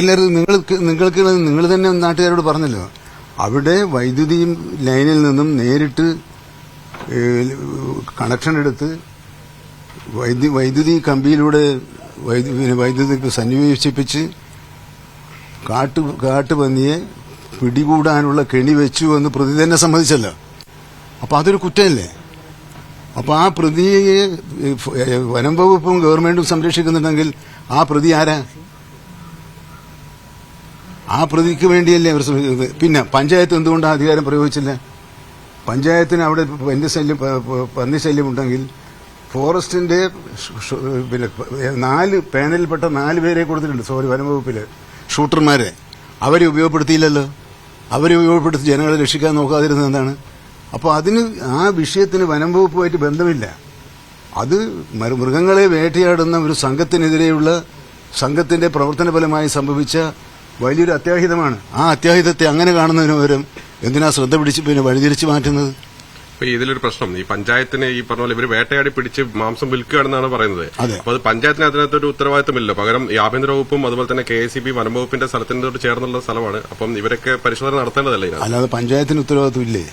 എല്ലാവരും നിങ്ങൾ നിങ്ങൾക്ക് നിങ്ങൾ തന്നെ നാട്ടുകാരോട് പറഞ്ഞല്ലോ. അവിടെ വൈദ്യുതി ലൈനിൽ നിന്നും നേരിട്ട് കണക്ഷൻ എടുത്ത് വൈദ്യു വൈദ്യുതി കമ്പിയിലൂടെ വൈദ്യു പിന്നെ വൈദ്യുതി സന്നിവേശിപ്പിച്ച് കാട്ടു കാട്ടുപന്നിയെ പിടികൂടാനുള്ള കെണി വെച്ചു എന്ന് പ്രതി തന്നെ സമ്മതിച്ചല്ലോ. അപ്പൊ അതൊരു കുറ്റമല്ലേ? അപ്പൊ ആ പ്രതിയെ വനം വകുപ്പും ഗവൺമെന്റും സംരക്ഷിക്കുന്നുണ്ടെങ്കിൽ ആ പ്രതി ആരാ? ആ പ്രതിക്ക് വേണ്ടിയല്ലേ അവർ ശ്രമിക്കുന്നത് പിന്നെ പഞ്ചായത്ത് എന്തുകൊണ്ട് അധികാരം പ്രയോഗിച്ചില്ല? പഞ്ചായത്തിന് അവിടെ പന്നിശല്യം ശല്യം പ- പ- പന്നി ശല്യം ഉണ്ടെങ്കിൽ ഫോറസ്റ്റിന്റെ പിന്നെ നാല് പാനലിൽപ്പെട്ട നാല് പേരെ കൊടുത്തിട്ടുണ്ട് സോറി വനംവകുപ്പിൽ ഷൂട്ടർമാരെ. അവരെ ഉപയോഗപ്പെടുത്തിയില്ലല്ലോ? അവരെ ഉപയോഗപ്പെടുത്തി ജനങ്ങളെ രക്ഷിക്കാൻ നോക്കാതിരുന്നത് എന്താണ്? അപ്പോൾ അതിന് ആ വിഷയത്തിന് വനം വകുപ്പുമായിട്ട് ബന്ധമില്ല. അത് മൃഗങ്ങളെ വേട്ടയാടുന്ന ഒരു സംഘത്തിനെതിരെയുള്ള സംഘത്തിന്റെ പ്രവർത്തന ഫലമായി സംഭവിച്ച വലിയൊരു അത്യാഹിതമാണ്. ആ അത്യാഹിതത്തെ അങ്ങനെ കാണുന്നതിന് പകരം എന്തിനാ ശ്രദ്ധ പിടിച്ച് പിന്നെ വഴിതിരിച്ച് മാറ്റുന്നത്? അപ്പൊ ഇതിലൊരു പ്രശ്നം. ഈ പഞ്ചായത്തിന് ഈ പറഞ്ഞ പോലെ ഇവർ വേട്ടയാടി പിടിച്ച് മാംസം വിൽക്കുകയാണെന്നാണ് പറയുന്നത്. അപ്പൊ അത് പഞ്ചായത്തിന് അതിനകത്തൊരു ഉത്തരവാദിത്തമില്ല പകരം ഈ ആഭ്യന്തര വകുപ്പും അതുപോലെ തന്നെ കെ എസ് ബി വനം വകുപ്പിന്റെ സ്ഥലത്തിനോട് ചേർന്നുള്ള സ്ഥലമാണ്. അപ്പം ഇവരൊക്കെ പരിശോധന നടത്തേണ്ടതല്ലേ അല്ലാതെ പഞ്ചായത്തിന് ഉത്തരവാദിത്വം ഇല്ലേ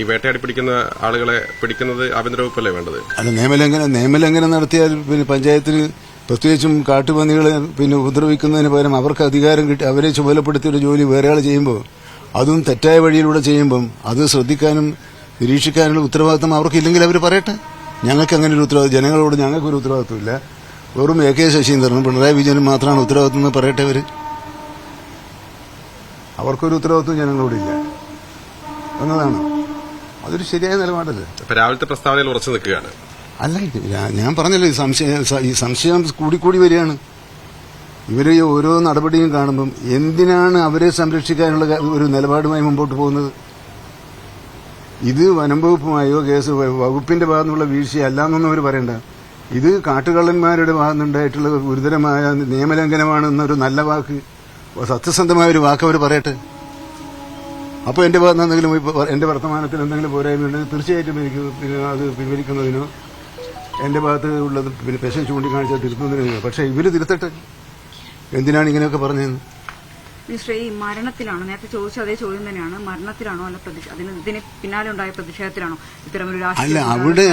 ഈ വേട്ടയാടി പിടിക്കുന്ന ആളുകളെ പിടിക്കുന്നത് ആഭ്യന്തര വകുപ്പല്ലേ വേണ്ടത്? അല്ല നിയമലംഘനം നിയമലംഘനം നടത്തിയാൽ പിന്നെ പഞ്ചായത്തിന് പ്രത്യേകിച്ചും കാട്ടുപന്നികളെ പിന്നെ ഉപദ്രവിക്കുന്നതിന് പകരം അവർക്ക് അധികാരം കിട്ടി അവരെ ചുമതലപ്പെടുത്തിയ ഒരു ജോലി വേറെ ആൾ ചെയ്യുമ്പോൾ അതും തെറ്റായ വഴിയിലൂടെ ചെയ്യുമ്പം അത് ശ്രദ്ധിക്കാനും നിരീക്ഷിക്കാനുള്ള ഉത്തരവാദിത്തം അവർക്കില്ലെങ്കിൽ അവർ പറയട്ടെ. ഞങ്ങൾക്ക് അങ്ങനെ ഒരു ഉത്തരവാദിത്വം ജനങ്ങളോട് ഞങ്ങൾക്കൊരു ഉത്തരവാദിത്വമില്ല വെറും എ കെ ശശീന്ദ്രനും പിണറായി വിജയനും മാത്രമാണ് ഉത്തരവാദിത്വം എന്ന് പറയട്ടെ അവർ അവർക്കൊരു ഉത്തരവാദിത്വം ജനങ്ങളോടില്ല എന്നതാണ്. അതൊരു ശരിയായ നിലപാടല്ലേ? രാവിലത്തെ പ്രസ്താവനയിൽ ഉറച്ചു നിൽക്കുകയാണ്. അല്ല ഞാൻ പറഞ്ഞല്ലോ ഈ സംശയം ഈ സംശയം കൂടിക്കൂടി വരികയാണ്. ഇവർ ഈ ഓരോ നടപടിയും കാണുമ്പം എന്തിനാണ് അവരെ സംരക്ഷിക്കാനുള്ള ഒരു നിലപാടുമായി മുമ്പോട്ട് പോകുന്നത്? ഇത് വനം വകുപ്പുമായോ കേസ് വകുപ്പിന്റെ ഭാഗത്തുനിന്നുള്ള വീഴ്ചയല്ല എന്നൊന്നും അവർ പറയണ്ട. ഇത് കാട്ടുകള്ളന്മാരുടെ ഭാഗത്തുനിന്നുണ്ടായിട്ടുള്ള ഗുരുതരമായ നിയമലംഘനമാണ് എന്നൊരു നല്ല വാക്ക് സത്യസന്ധമായ ഒരു വാക്ക് അവർ പറയട്ടെ. അപ്പോൾ എന്റെ ഭാഗത്ത് എന്തെങ്കിലും എന്റെ വർത്തമാനത്തിൽ എന്തെങ്കിലും പോരായ്മ ഉണ്ടെങ്കിൽ തീർച്ചയായിട്ടും എനിക്ക് അത് പിൻവലിക്കുന്നതിനോ എന്റെ ഭാഗത്ത് ഉള്ളത് പിന്നെ പെഷൻ ചൂണ്ടിക്കാണിച്ചാൽ തിരുത്തുന്നില്ല പക്ഷെ ഇവർ തിരുത്തട്ടെ. എന്തിനാണ് ഇങ്ങനെയൊക്കെ പറഞ്ഞതെന്ന്? മിസ്റ്റർ ഈ മരണത്തിലാണോ? നേരത്തെ ചോദിച്ച അതേ ചോദ്യം തന്നെയാണ്. മരണത്തിലാണോ അല്ല അതിന് ഇതിന് പിന്നാലെ ഉണ്ടായ പ്രതിഷേധത്തിലാണോ? ഇത്തരമൊരു അല്ല അവിടെ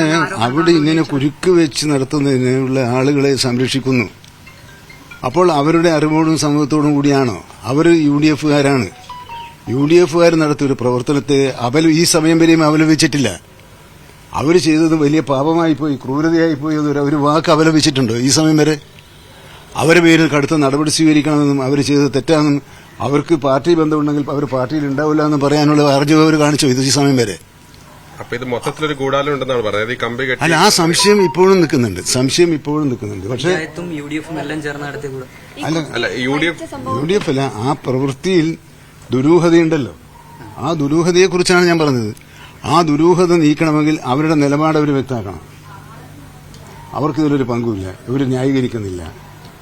അവിടെ ഇങ്ങനെ? കുരുക്ക് വെച്ച് നടത്തുന്നതിനുള്ള ആളുകളെ സംരക്ഷിക്കുന്നു. അപ്പോൾ അവരുടെ അറിവോടും സമൂഹത്തോടും കൂടിയാണോ? അവർ യു ഡി എഫുകാരാണ്. യു ഡി എഫുകാർ നടത്തിയൊരു പ്രവർത്തനത്തെ അപല ഈ സമയം വരെയും അപലപിച്ചിട്ടില്ല. അവർ ചെയ്തത് വലിയ പാപമായി പോയി ക്രൂരതയായി പോയി എന്നൊരു ഒരു വാക്ക് അവലംബിച്ചിട്ടുണ്ടോ? ഈ സമയം വരെ അവരെ പേരിൽ കടുത്ത നടപടി സ്വീകരിക്കണമെന്നും അവർ ചെയ്തത് തെറ്റാണെന്നും അവർക്ക് പാർട്ടി ബന്ധമുണ്ടെങ്കിൽ അവർ പാർട്ടിയിൽ ഉണ്ടാവില്ല എന്ന് പറയാനുള്ള ആർജവം അവർ കാണിച്ചു ഇത് ഈ സമയം വരെ? അപ്പൊ ഇത് മൊത്തത്തിലൊരു ഗൂഢാലം ഉണ്ടെന്നാണ് പറയുന്നത്. ഈ കമ്പി കെട്ടി അല്ല ആ സംശയം ഇപ്പോഴും നിൽക്കുന്നുണ്ട്. സംശയം ഇപ്പോഴും നിൽക്കുന്നുണ്ട്. പക്ഷേ പഞ്ചായത്തും യു ഡി എഫും എല്ലാം ചേർന്ന് നടത്തിയ കൂടെ അല്ല അല്ല U D F U D F അല്ല ആ പ്രവൃത്തിയിൽ ദുരൂഹതയുണ്ടല്ലോ. ആ ദുരൂഹതയെക്കുറിച്ചാണ് ഞാൻ പറഞ്ഞത്. ആ ദുരൂഹത നീക്കണമെങ്കിൽ അവരുടെ നിലപാട് അവർ വ്യക്തമാക്കണം. അവർക്കിതിലൊരു പങ്കുമില്ല. ഇവർ ന്യായീകരിക്കുന്നില്ല.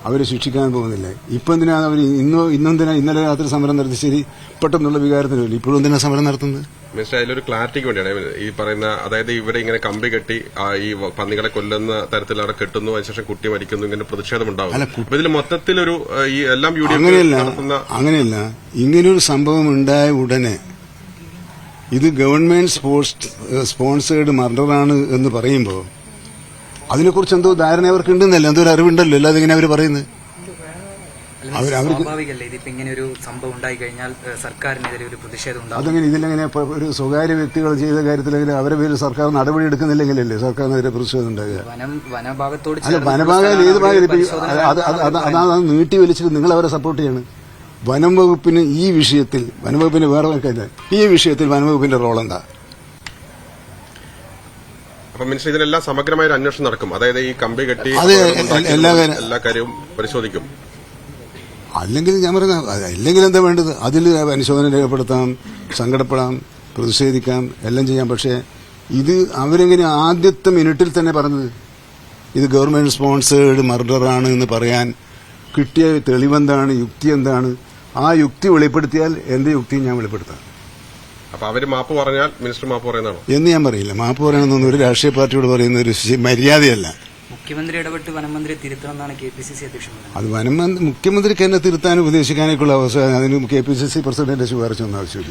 അവരെ ശിക്ഷിക്കാൻ പോകുന്നില്ല. ഇപ്പം എന്തിനാണ് അവർ ഇന്നോ ഇന്നെന്തിനാ ഇന്നലെ രാത്രി സമരം നടത്തി ശരി പെട്ടെന്നുള്ള വികാരത്തിനില്ല ഇപ്പോഴും എന്തിനാ സമരം നടത്തുന്നത്? മിസ്റ്റർ അതിലൊരു ക്ലാരിറ്റിക്ക് വേണ്ടിയാണ്. ഈ പറയുന്ന അതായത് ഇവിടെ ഇങ്ങനെ കമ്പി കെട്ടി ഈ പന്നികളെ കൊല്ലുന്ന തരത്തിൽ അവിടെ കെട്ടുന്നു അതിനുശേഷം കുട്ടി മരിക്കുന്നു ഇങ്ങനെ പ്രതിഷേധം ഉണ്ടാവും. ഇതിൽ മൊത്തത്തിലൊരു ഈ എല്ലാം യു ഡി അങ്ങനെയല്ല ഇങ്ങനെയൊരു അങ്ങനെയല്ല. ഇങ്ങനൊരു സംഭവം ഉണ്ടായ ഉടനെ ഇത് ഗവൺമെന്റ് സ്പോൺസ് സ്പോൺസേഡ് മർഡറാണ് എന്ന് പറയുമ്പോൾ അതിനെക്കുറിച്ച് എന്തോ ധാരണ അവർക്ക് ഉണ്ടെന്നല്ല എന്തോ ഒരു അറിവുണ്ടല്ലോ അല്ലാതെ ഇങ്ങനെ അവർ പറയുന്നത്. സ്വാഭാവികല്ലേ? ഇതിപ്പോ ഇങ്ങനെ ഒരു സംഭവം ഉണ്ടായി കഴിഞ്ഞാൽ സർക്കാരിനെതിരെ ഒരു പ്രതിഷേധം അതങ്ങനെ ഇതിലെങ്ങനെ ഒരു സ്വകാര്യ വ്യക്തികൾ ചെയ്ത കാര്യത്തിലെങ്കിൽ അവരെ പേരിൽ സർക്കാർ നടപടി എടുക്കുന്നില്ലെങ്കിലല്ലേ സർക്കാരിനെതിരെ പ്രതിഷേധം ഉണ്ടാകുക വനം വനഭാഗത്തോട് അല്ല വനഭാഗം ഏത് ഭാഗം അതാണ് നീട്ടി വലിച്ചിട്ട് നിങ്ങൾ അവരെ സപ്പോർട്ട് ചെയ്യണം. വനം വകുപ്പിന് ഈ വിഷയത്തിൽ വനംവകുപ്പിന് വേറെ കാര്യമില്ല. ഈ വിഷയത്തിൽ വനംവകുപ്പിന്റെ റോൾ എന്താ അപ്പൊ സമഗ്രമായ ഒരു അന്വേഷണം നടക്കും. അതായത് ഈ കമ്പി കെട്ടി എല്ലാ കാര്യവും പരിശോധിക്കും. അല്ലെങ്കിൽ ഞാൻ പറയുന്ന അല്ലെങ്കിൽ എന്താ വേണ്ടത്? അതിൽ അനുശോചനം രേഖപ്പെടുത്താം സങ്കടപ്പെടാം പ്രതിഷേധിക്കാം എല്ലാം ചെയ്യാം. പക്ഷേ ഇത് അവരെങ്ങനെ ആദ്യത്തെ മിനിറ്റിൽ തന്നെ പറഞ്ഞത്? ഇത് ഗവൺമെന്റ് സ്പോൺസേഡ് മർഡറാണ് എന്ന് പറയാൻ കിട്ടിയ തെളിവെന്താണ് യുക്തി എന്താണ്? ആ യുക്തി വെളിപ്പെടുത്തിയാൽ എന്റെ യുക്തി ഞാൻ വെളിപ്പെടുത്താം. അപ്പൊ അവർ മാപ്പ് പറഞ്ഞാൽ മിനിസ്റ്റർ മാപ്പ് പറയുന്നതാണോ? എന്ന് ഞാൻ പറയില്ല. മാപ്പ് പറയണമെന്നൊന്നും ഒരു രാഷ്ട്രീയ പാർട്ടിയോട് പറയുന്ന ഒരു മര്യാദയല്ല. മുഖ്യമന്ത്രി ഇടപെട്ട് വനമന്ത്രി തിരുത്തണം എന്നാണ് കെ പി സി സി അധ്യക്ഷൻ പറഞ്ഞത്. അത് വനം മുഖ്യമന്ത്രിക്ക് എന്നെ തിരുത്താൻ ഉപദേശിക്കാനൊക്കെയുള്ള അവസരം അതിന് കെ പി സി സി പ്രസിഡന്റിന്റെ ശുപാർശ ഒന്നും ആവശ്യമില്ല.